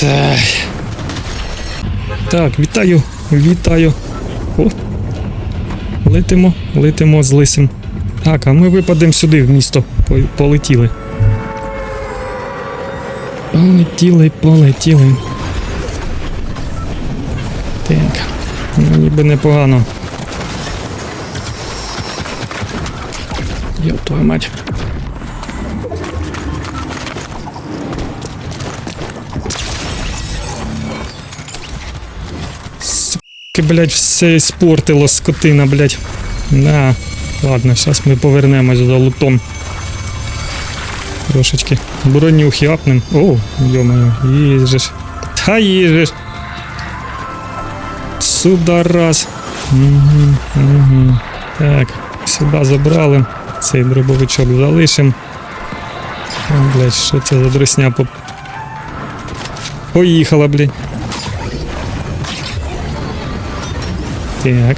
Так. Так, вітаю, вітаю. О. Летимо, летимо з лисим. Так, а ми випадемо сюди в місто. Полетіли. Полетіли, полетіли. Так. Ну, ніби непогано. Йоп твою мать. Блядь, все іспортило, скотина, блядь. На. Ладно, зараз ми повернемось за лутом. Трошечки. Броню хяпнем. О, йомаю, їжеш. Та їжеш. Сюда раз. Угу, угу. Так, сюди забрали. Цей дробовичок залишимо. О, блядь, що це за дресня по... Поїхала, блядь. Так.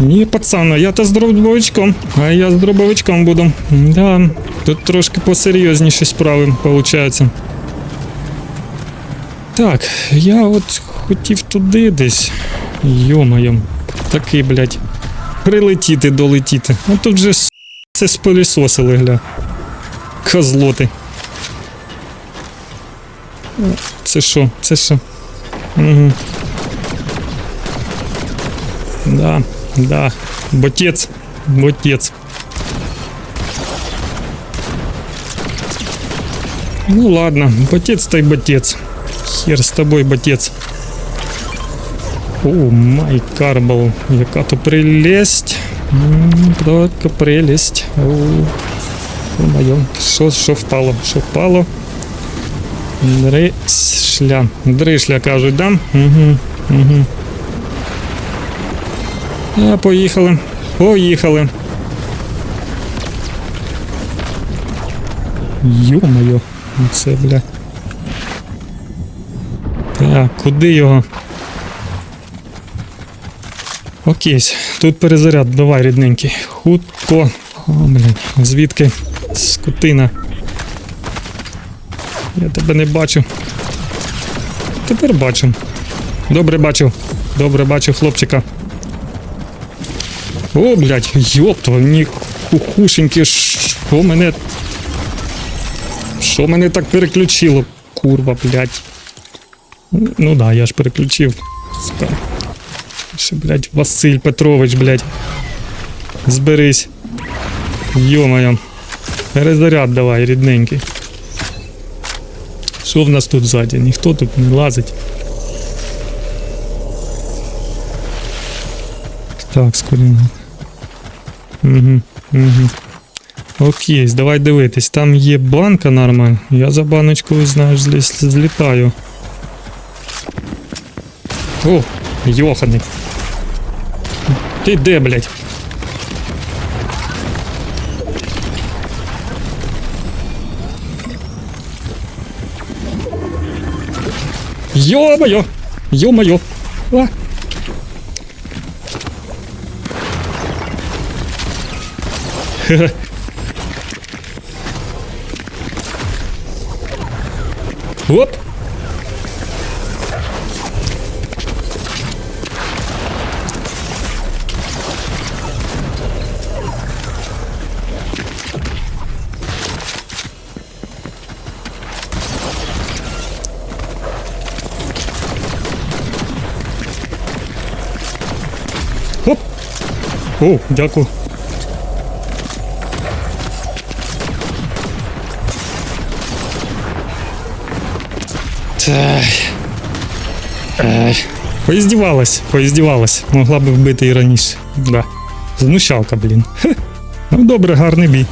Ні, пацана, я то з дробовичком, а я з дробовичком буду. Да, тут трошки посерйозніші справи виходить. Так, я от хотів туди десь. Йо-моє. Такий, блядь. Прилетіти, долетіти. А тут же це спилісосили, гля. Козлоти. Це що? Це що? Угу. Да, да. Ботець. Ботець. Ну ладно, ботець та й ботець. Хер з тобою, ботець. О, май карбал, яка то прелесть. М, Така моє, що, що впало? Що впало? Дришля. Дришля кажуть, да? Угу, угу. А, поїхали. Поїхали. Йо-моє, це, бля. Так, куди його? Окей, тут перезаряд, давай, рідненький. Хутко. О, блін, звідки? Скотина. Я тебе не бачу. Тепер бачу. Добре бачу. Добре бачу хлопчика. О, блядь, йопто, ні кухушеньки, що мене. Що мене так переключило? Курва, блядь. Ну да, я ж переключив. Сука. Ще, блядь, Василь Петрович, блядь. Зберись. Йо-моє. Перезаряд давай, рідненький. Що в нас тут ззаді? Ніхто тут не лазить. Так, скоріше. Угу, угу. Окей, давай дивитись. Там є банка нормальна. Я за баночкою, знаєш, злі- злітаю. О, йоханий. Ти де, блядь? Йо-моё! Йо-моё! А. Оп! О, дякую. Так. Ай. Поіздівалась, поіздівалась. Могла би вбити і раніше. Да. Знущалка, блін. Ну добре, гарний бій.